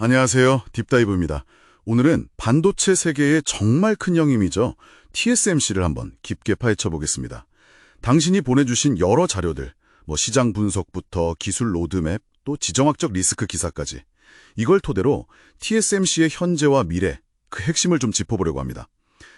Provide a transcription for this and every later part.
안녕하세요. 딥다이브입니다. 오늘은 반도체 세계의 정말 큰 형님이죠. TSMC를 한번 깊게 파헤쳐 보겠습니다. 당신이 보내주신 여러 자료들, 뭐 시장 분석부터 기술 로드맵, 또 지정학적 리스크 기사까지 이걸 토대로 TSMC의 현재와 미래, 그 핵심을 좀 짚어보려고 합니다.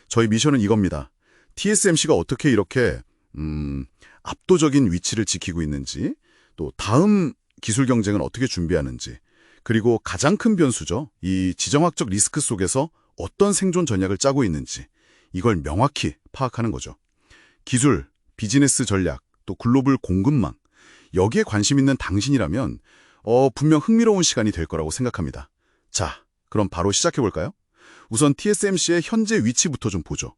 저희 미션은 이겁니다. TSMC가 어떻게 이렇게 음, 압도적인 위치를 지키고 있는지, 또 다음 기술 경쟁은 어떻게 준비하는지, 그리고 가장 큰 변수죠. 이 지정학적 리스크 속에서 어떤 생존 전략을 짜고 있는지 이걸 명확히 파악하는 거죠. 기술, 비즈니스 전략, 또 글로벌 공급망 여기에 관심 있는 당신이라면 어, 분명 흥미로운 시간이 될 거라고 생각합니다. 자, 그럼 바로 시작해 볼까요? 우선 TSMC의 현재 위치부터 좀 보죠.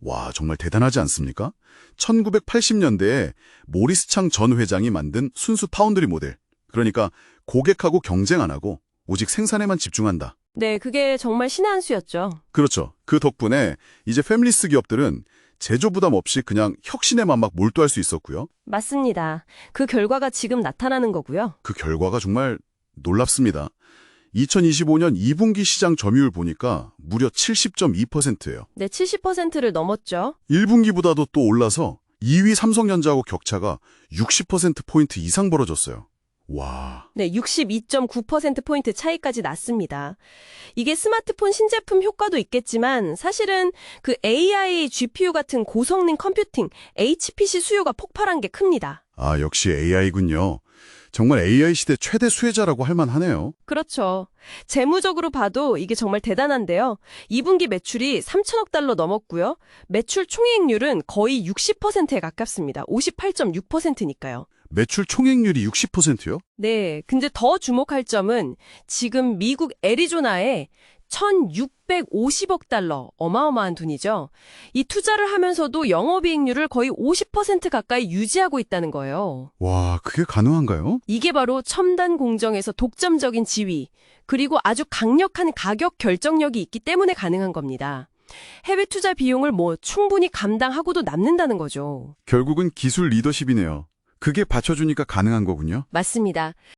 와, 정말 대단하지 않습니까? 1980년대에 모리스 창 전 회장이 만든 순수 파운드리 모델. 그러니까 고객하고 경쟁 안 하고 오직 생산에만 집중한다. 네, 그게 정말 신의 한 수였죠. 그렇죠. 그 덕분에 이제 패밀리스 기업들은 제조 부담 없이 그냥 혁신에만 막 몰두할 수 있었고요. 맞습니다. 그 결과가 지금 나타나는 거고요. 그 결과가 정말 놀랍습니다. 2025년 2분기 시장 점유율 보니까 무려 70.2%예요. 네, 70%를 넘었죠. 1분기보다도 또 올라서 2위 삼성전자하고 격차가 60%포인트 이상 벌어졌어요. 와, 네, 62.9%포인트 차이까지 났습니다. 이게 스마트폰 신제품 효과도 있겠지만 사실은 그 AI, GPU 같은 고성능 컴퓨팅, HPC 수요가 폭발한 게 큽니다. 아 역시 AI군요. 정말 AI 시대 최대 수혜자라고 할 만하네요. 그렇죠. 재무적으로 봐도 이게 정말 대단한데요. 2분기 매출이 3천억 달러 넘었고요. 매출 총이익률은 거의 60%에 가깝습니다. 58.6%니까요. 매출 총액률이 60%요? 네, 근데 더 주목할 점은 지금 미국 애리조나에 1,650억 달러, 어마어마한 돈이죠. 이 투자를 하면서도 영업이익률을 거의 50% 가까이 유지하고 있다는 거예요. 와, 그게 가능한가요? 이게 바로 첨단 공정에서 독점적인 지위, 그리고 아주 강력한 가격 결정력이 있기 때문에 가능한 겁니다. 해외 투자 비용을 뭐 충분히 감당하고도 남는다는 거죠. 결국은 기술 리더십이네요. 그게 받쳐주니까 가능한 거군요. 맞습니다.